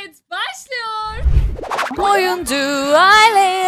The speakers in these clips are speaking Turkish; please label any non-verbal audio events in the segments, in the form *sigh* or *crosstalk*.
Evet başlıyor. Oyuncu aile.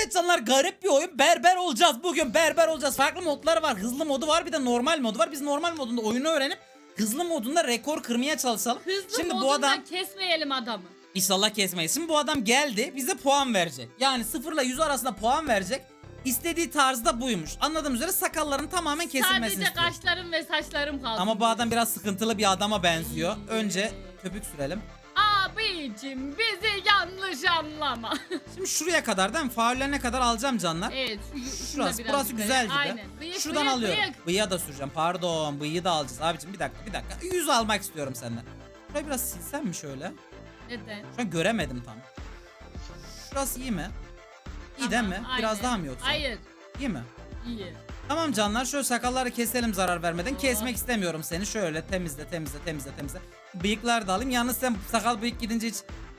Evet canlar garip bir oyun berber olacağız bugün berber olacağız farklı modları var hızlı modu var bir de normal modu var biz normal modunda oyunu öğrenip hızlı modunda rekor kırmaya çalışalım Hızlı Şimdi bu adam kesmeyelim adamı. İnşallah kesmeyiz. Şimdi bu adam geldi bize puan verecek. Yani 0 ile 100 arasında puan verecek. İstediği tarzda buymuş. Anladığım üzere sakalların tamamen kesilmesini Sadece istiyor. kaşlarım ve saçlarım kalsın. Ama bu adam biraz sıkıntılı bir adama benziyor. Önce köpük sürelim. Abicim bizi yanlış anlama. *laughs* Şimdi şuraya kadar değil mi? Faullerine kadar alacağım canlar. evet. Şurası, biraz burası güzel gibi. Aynen. Bıyık, Şuradan bıyık, alıyorum. bıyık. Bıyığa da süreceğim. Pardon, bıyığı da alacağız. Abicim bir dakika, bir dakika. 100 almak istiyorum senden. Şurayı biraz silsem mi şöyle? Neden? Şu an göremedim tam. Şurası iyi mi? İyi değil Tamam, mi? Biraz aynen. daha mı yoksa? Hayır. İyi mi? iyi. Tamam canlar şöyle sakalları keselim zarar vermeden. Kesmek istemiyorum seni. Şöyle temizle temizle temizle temizle. Bıyıklar da alayım. Yalnız sen sakal bıyık gidince hiç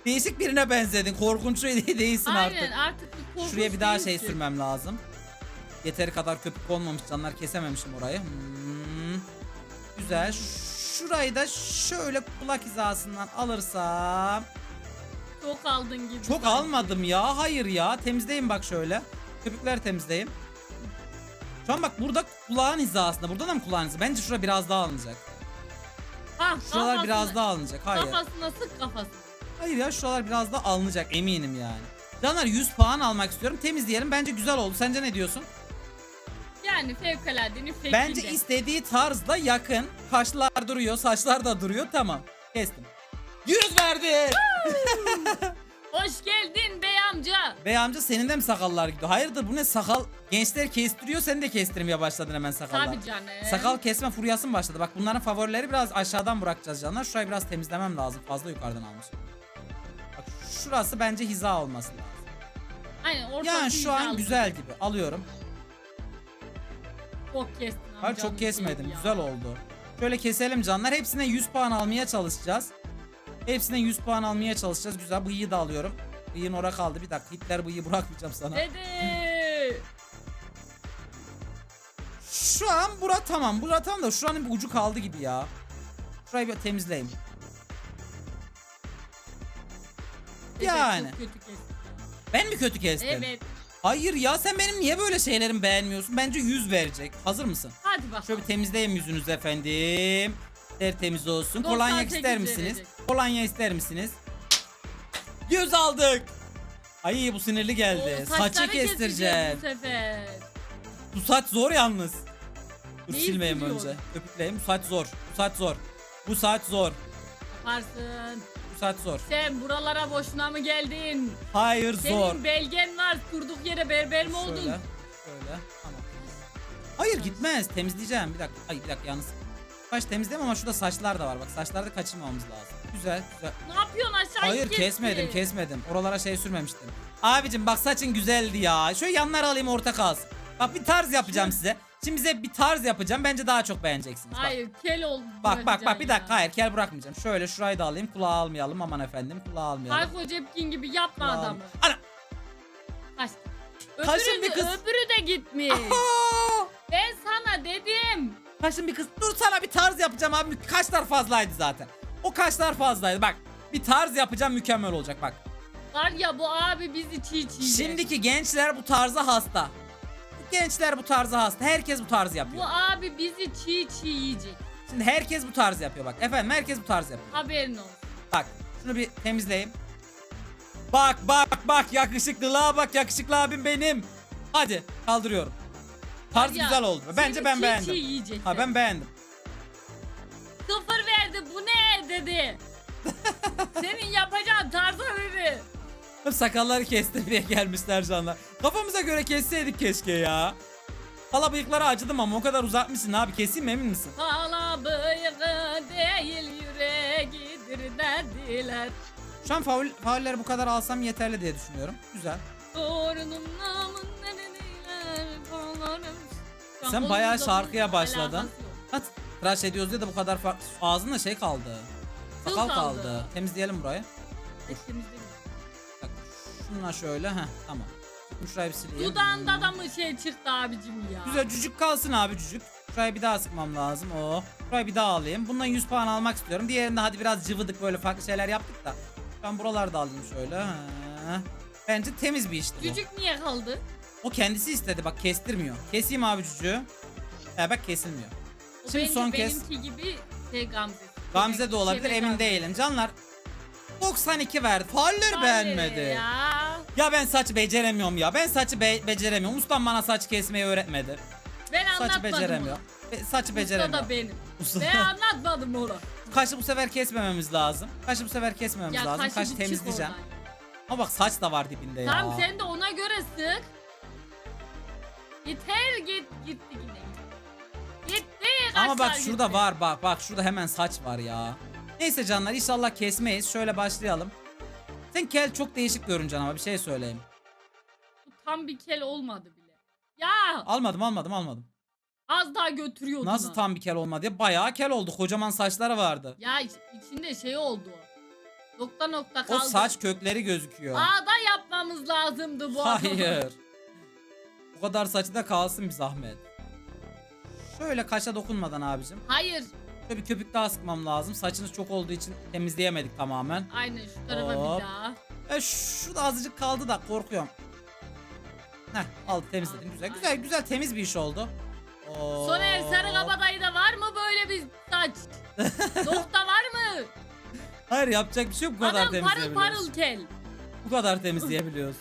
değişik birine benzedin. Korkunç *laughs* değilsin Aynen artık. artık bir korkunç Şuraya bir daha şey değilsin. sürmem lazım. Yeteri kadar köpük olmamış canlar kesememişim orayı. Hmm. Güzel. Şurayı da şöyle kulak hizasından alırsam. Çok aldın gibi. Çok almadım ya. Hayır ya. Temizleyin bak şöyle. Köpükler temizleyin. An bak burada kulağın hizasında. Burada da mı kulağın hizası? Bence şura biraz daha alınacak. Ha, Şuralar kafasına- biraz daha alınacak. Hayır. Kafasına sık kafasına. Hayır ya şuralar biraz daha alınacak eminim yani. Canlar 100 puan almak istiyorum. Temizleyelim. Bence güzel oldu. Sence ne diyorsun? Yani fevkaladenin fekinde. Bence istediği tarzda yakın. Kaşlar duruyor, saçlar da duruyor. Tamam. Kestim. 100 verdi. Hoş geldin bey amca. Bey amca senin de mi sakallar gidiyor? Hayırdır bu ne sakal? Gençler kestiriyor sen de kestirmeye başladın hemen sakallar. Tabii canım. Sakal kesme furyası mı başladı? Bak bunların favorileri biraz aşağıdan bırakacağız canlar. Şurayı biraz temizlemem lazım. Fazla yukarıdan almışım. Bak şurası bence hiza olması lazım. Aynen ortası Yani şu an güzel gibi. Alıyorum. Çok kestin Hayır amcam çok kesmedim. ya. Güzel oldu. Şöyle keselim canlar. Hepsine 100 puan almaya çalışacağız. Hepsine 100 puan almaya çalışacağız. Güzel. Bıyığı da alıyorum. Bıyığın ora kaldı. Bir dakika. Hitler bıyığı bırakmayacağım sana. Dede. Şu an bura tamam. Bura tamam da şuranın bir ucu kaldı gibi ya. Şurayı bir temizleyeyim. Yani. Çok kötü kestin. Ben mi kötü kestim? Evet. Hayır ya sen benim niye böyle şeylerimi beğenmiyorsun? Bence 100 verecek. Hazır mısın? Hadi bakalım. Şöyle bir temizleyeyim yüzünüzü efendim. Tertemiz olsun. 98 Kolonya ister misiniz? verecek. Kolonya ister misiniz? 100 aldık. Ay bu sinirli geldi. Oo, Saçı saçları kestireceğim. Bu sefer. Bu saç zor yalnız. Dur Neyi silmeyeyim önce. Köpükleyeyim. Bu saç zor. Bu saç zor. Bu saç zor. Yaparsın. Bu saç zor. Sen buralara boşuna mı geldin? Hayır Senin zor. belgen var. Durduk yere berber mi oldun? Şöyle. Şöyle. Tamam. Hayır gitmez. Temizleyeceğim. Bir dakika. Ay bir dakika yalnız. Baş temizleyeyim ama şurada saçlar da var. Bak saçlarda kaçırmamamız lazım. Güzel güzel. Ne yapıyorsun aşağı Hayır kesmedim kesmedim. Oralara şey sürmemiştim. Abicim bak saçın güzeldi ya. Şöyle yanları alayım orta kalsın. Bak bir tarz yapacağım size. Şimdi size bir tarz yapacağım. Bence daha çok beğeneceksiniz. Bak. Hayır kel oldu. Bak bak bak bir dakika hayır kel bırakmayacağım. Şöyle şurayı da alayım. Kulağı almayalım aman efendim. Kulağı almayalım. Hayko Cepkin gibi yapma Kulağı adamı. al- Ana. Kaç. Öbürü, bir de, kız. öbürü de gitmiş. Ben sana dedim. Kaşın bir kız. Dur sana bir tarz yapacağım abi. Kaşlar fazlaydı zaten. O kaşlar fazlaydı. Bak bir tarz yapacağım mükemmel olacak bak. Var ya bu abi bizi çiğ çiğ. Şimdiki gençler bu tarza hasta. Gençler bu tarza hasta. Herkes bu tarzı yapıyor. Bu abi bizi çiğ çiğ yiyecek. Şimdi herkes bu tarz yapıyor bak. Efendim herkes bu tarz yapıyor. Haberin olsun. Bak şunu bir temizleyeyim. Bak bak bak yakışıklılığa bak yakışıklı abim benim. Hadi kaldırıyorum. Tarz Var ya, güzel oldu. Bence seni ben çiğ beğendim. Çiğ. Ha ben beğendim. Sıfır verdi bu ne dedi. Senin yapacağın tarza dedi. Hep sakalları kestirmeye gelmişler canlar. Kafamıza göre kesseydik keşke ya. Hala bıyıkları acıdım ama o kadar uzatmışsın abi keseyim mi emin misin? Hala bıyığı değil yüreğidir dediler. Şu an faul, faulleri bu kadar alsam yeterli diye düşünüyorum. Güzel. Torunum namın neredeler bağlarım. Sen bayağı şarkıya başladın. Hadi tıraş ediyoruz diye de bu kadar farklı. Ağzında şey kaldı. Sakal kaldı. kaldı. Temizleyelim burayı. Değil. Bak şununla şöyle heh tamam. Şurayı bir sileyim. Dudağında da mı şey çıktı abicim ya? Güzel cücük kalsın abi cücük. Şuraya bir daha sıkmam lazım. O. Şuraya bir daha alayım. Bundan 100 puan almak istiyorum. Diğerinde hadi biraz cıvıdık böyle farklı şeyler yaptık da. Ben buraları da alayım şöyle. Ha. Bence temiz bir işti bu. Cücük niye kaldı? O kendisi istedi bak kestirmiyor. Keseyim abi cücüğü. He bak kesilmiyor. Şimdi bence son kez. Benimki gibi şey Gamze. Gamze de olabilir Şebek emin Gamze. değilim. Canlar 92 verdi. Fauller Vay beğenmedi. Ya. Ben saç beceremiyorum ya. Ben saçı be- beceremiyorum. Ustam bana saç kesmeyi öğretmedi. Ben Saçı anlatmadım beceremiyor. onu. Be- saçı Usta beceremiyor. da benim. Usta. Ben anlatmadım onu. *laughs* Kaşı bu sefer kesmememiz lazım. Kaşı bu sefer kesmememiz Ya lazım. kaşı çık temizleyeceğim. oradan. Ama bak saç da var dibinde ya. Tamam sen de ona göre sık. Yeter git gitti yine. Ama bak şurada gitti. var bak bak şurada hemen saç var ya. Neyse canlar inşallah kesmeyiz. Şöyle başlayalım. Sen kel çok değişik görüneceksin ama bir şey söyleyeyim. Bu tam bir kel olmadı bile. Ya Almadım almadım almadım. az daha götürüyordu. Nasıl tam bir kel olmadı ya? Bayağı kel oldu. Kocaman saçları vardı. Ya iç- içinde şey oldu. Nokta nokta O kaldı. saç kökleri gözüküyor. Ağda yapmamız lazımdı bu. Hayır. Bu *laughs* kadar saçı da kalsın bir zahmet. Şöyle kaşa dokunmadan abicim. Hayır. Şöyle bir köpük daha sıkmam lazım. Saçınız çok olduğu için temizleyemedik tamamen. Aynen şu tarafa Hop. bir daha. E şurada azıcık kaldı da korkuyorum. Heh aldı temizledim. Güzel güzel güzel temiz bir iş oldu. Oo. Soner Sarı Kabadayı'da var mı böyle bir saç? *laughs* Nokta var mı? Hayır yapacak bir şey yok bu kadar Adam parıl temizleyebiliyoruz. parıl kel. Bu kadar temizleyebiliyoruz.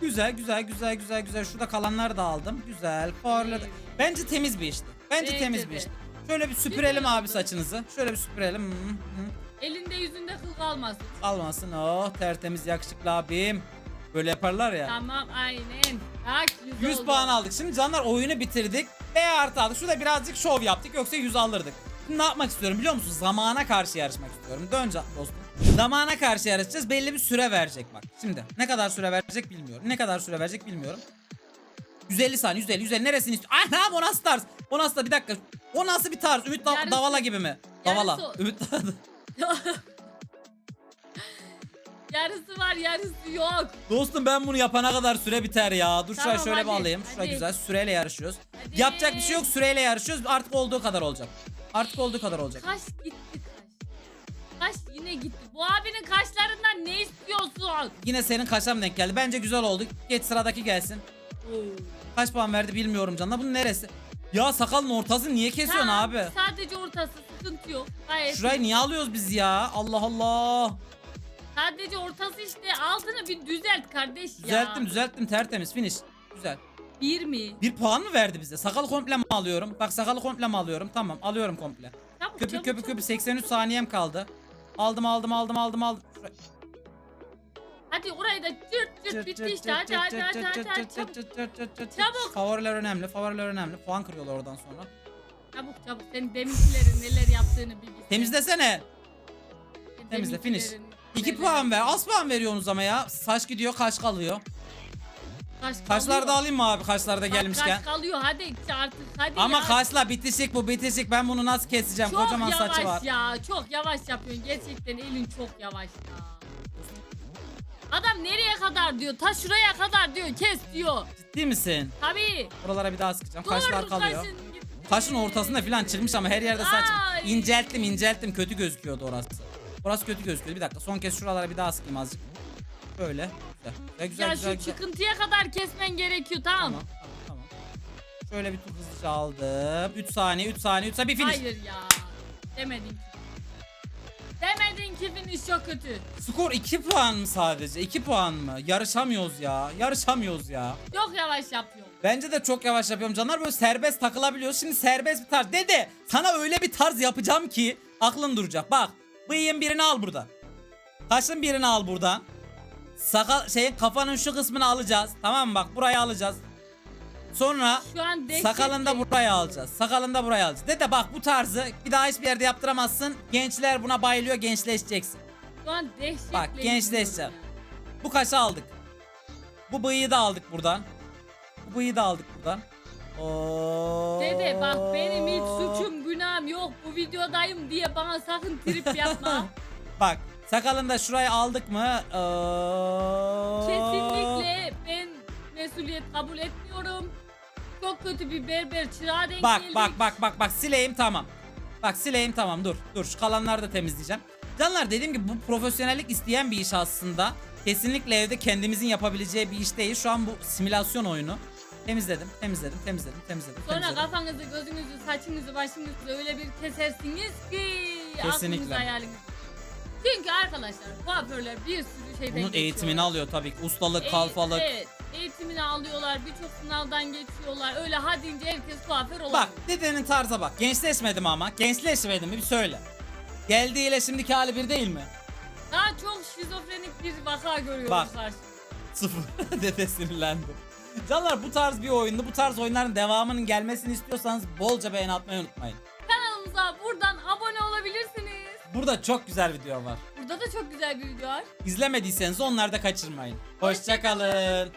güzel güzel güzel güzel güzel. Şurada kalanları da aldım. Güzel. Farları da-. Bence temiz bir işti. Bence Bence temiz bir de. işti. Şöyle bir süpürelim abi saçınızı. Şöyle bir süpürelim. Hı, hı. Elinde yüzünde kıl kalmasın. Almasın. Oh tertemiz yakışıklı abim. Böyle yaparlar ya. Tamam aynen. Bak 100, 100 oldu. puan aldık. Şimdi canlar oyunu bitirdik. B artı aldık. Şurada birazcık şov yaptık. Yoksa 100 alırdık. Şimdi ne yapmak istiyorum biliyor musun? Zamana karşı yarışmak istiyorum. Dön can- dostum. Zamana karşı yarışacağız. Belli bir süre verecek bak. Şimdi ne kadar süre verecek bilmiyorum. Ne kadar süre verecek bilmiyorum. 150 saniye 150 150 neresini istiyor? Anam o nasıl tarz? O nasıl bir dakika. O nasıl bir tarz? Ümit Da- Yarısı- Davala gibi mi? yarısı Davala. o. *laughs* Ümit *laughs* yarısı var yarısı yok. Dostum ben bunu yapana kadar süre biter ya. Dur şuraya Tamam, şöyle hadi, alayım. Şuraya hadi. güzel süreyle yarışıyoruz. Hadi. Yapacak bir şey yok süreyle yarışıyoruz. Artık olduğu kadar olacak. Artık olduğu kadar olacak. Kaş gitti kaş. Kaş yine gitti. Bu abinin kaşlarından ne istiyorsun? Yine senin kaşam denk geldi. Bence güzel oldu. Geç sıradaki gelsin. Kaç puan verdi bilmiyorum canına. Bunun neresi? Ya sakalın ortası niye kesiyorsun Tamam, abi? Sadece ortası sıkıntı yok. Gayet Şurayı niye alıyoruz biz ya? Allah Allah. Sadece ortası işte altını bir düzelt kardeş ya. Düzelttim düzelttim tertemiz finish. Güzel. Bir mi? Bir puan mı verdi bize? Sakalı komple mi alıyorum? Bak sakalı komple mi alıyorum? Tamam alıyorum komple. Çabuk Köpük çabuk, köpük çabuk. köpük 83 saniyem kaldı. Aldım aldım aldım aldım aldım. Şuraya- Hadi orayı da cırt cırt bitti işte. Hadi hadi hadi hadi hadi çabuk. Çabuk. Favoriler önemli, favoriler önemli. Puan kırıyorlar oradan sonra. Çabuk çabuk. Senin deminkilerin neler yaptığını bir bilsen. Temizlesene. Temizle, finish. deminkilerin 2 neler- puan ver. Az puan veriyorsunuz ama ya. Saç gidiyor, kaş kalıyor. Kaş kalıyor. da alayım mı abi kaşlar da Bak, gelmişken? Kaş kalıyor hadi artık hadi Ama ya. kaşla bitişik bu bitişik. Ben bunu nasıl keseceğim? çok Kocaman yavaş saçı var. ya. Çok yavaş yapıyorsun. Gerçekten elin çok yavaş ya. Adam nereye kadar diyor? Ta şuraya kadar diyor. Kes diyor. Ciddi misin? Tabii. Buralara bir daha sıkacağım. Kaşlar kalıyor. kaşın. Kaşın ortasında falan çıkmış ama her yerde saç. Ay. İncelttim incelttim kötü gözüküyordu orası. Orası kötü gözüküyordu. Bir dakika son kez şuralara bir daha sıkayım azıcık. Böyle. Güzel. Güzel güzel ya güzel. şu güzel. çıkıntıya kadar kesmen gerekiyor tamam. Tamam tamam. Şöyle bir tur hızlıca aldım. 3 saniye 3 saniye 3 saniye bir finish. Hayır ya. Demedin ki. Finish çok kötü. Skor 2 puan mı sadece? 2 puan mı? Yarışamıyoruz ya. Yarışamıyoruz ya. Çok yavaş yapıyorsun. Bence de çok yavaş yapıyorum canlar. Böyle serbest takılabiliyoruz. Şimdi serbest bir tarz. Dede sana öyle bir tarz yapacağım ki aklın duracak. Bak bıyığın birini al buradan. Kaşın birini al buradan. Sakal şeyin kafanın şu kısmını alacağız. Tamam mı? Bak burayı alacağız. Sonra Şu an dehşet sakalını da değil. buraya alacağız. Sakalını da buraya alacağız. Dede bak bu tarzı bir daha hiçbir yerde yaptıramazsın. Gençler buna bayılıyor. Gençleşeceksin. Şu an dehşetle Bak, gençleşeceğim. izliyorum Bu kaşı aldık. Bu bıyığı da aldık buradan. Bu bıyığı da aldık buradan. Oo. ya. Dede bak benim hiç suçum günahım yok. Bu videodayım diye bana sakın trip yapma. *laughs* Bak sakalını da şuraya aldık mı? Oo. Mesuliyet kabul etmiyorum. çok kötü bir berber çırağa denk Bak geldik. bak bak bak bak sileyim tamam. Bak sileyim tamam dur dur şu kalanları da temizleyeceğim. Canlar dediğim gibi bu profesyonellik isteyen bir iş aslında. Kesinlikle evde kendimizin yapabileceği bir iş değil. Şu an bu simülasyon oyunu. Temizledim, temizledim, temizledim, temizledim. Sonra temizledim. kafanızı, gözünüzü, saçınızı, başınızı öyle bir kesersiniz ki Kesinlikle. aklınız hayaliniz. Çünkü arkadaşlar kuaförler bir sürü şeyden Bunun eğitimini alıyor tabii ki. Ustalık, kalfalık. Evet, eğitimini alıyorlar, birçok sınavdan geçiyorlar. Öyle ha deyince herkes kuaför olamıyor. Bak dedenin tarza bak. Gençleşmedim ama. Gençleşmedim mi bir söyle. Geldiğiyle şimdiki hali bir değil mi? Daha çok şizofrenik bir vaka görüyoruz Bak. karşımızda. Sıfır. *laughs* Dede sinirlendi. Canlar bu tarz bir oyunda bu tarz oyunların devamının gelmesini istiyorsanız bolca beğeni atmayı unutmayın. Kanalımıza buradan abone olabilirsiniz. Burada çok güzel video var. Burada da çok güzel bir video var. İzlemediyseniz onları da kaçırmayın. Hoşçakalın.